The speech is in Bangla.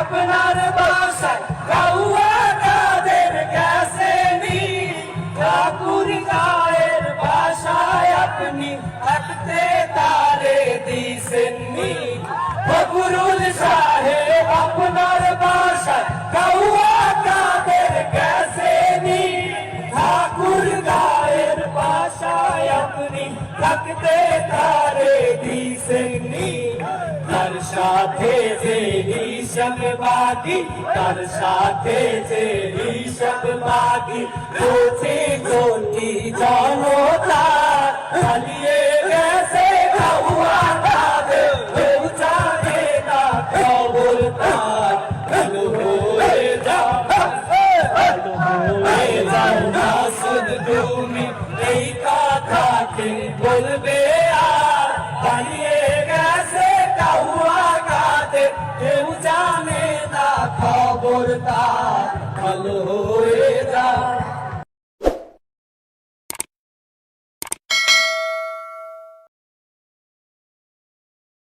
আপনার বাসায় কাউয়া তাদের কাছে নি ঠাকুর গায়ের বাসায় আপনি থাকতে তারে দিছেন নি ফকরুল সাহে আপনার বাসায় কাউয়া তাদের কাছে নি ঠাকুর গায়ের বাসায় আপনি থাকতে তারে দিছেন নি সাথে যে হিসাব তার সাথে যে হিসাব বাকি কোটি কোটি জনতা। চালিয়ে গেছে কাউয়া তাদের ভালো হয়ে যাও ভালো হয়ে যাও না বলবে? খবর তার যাও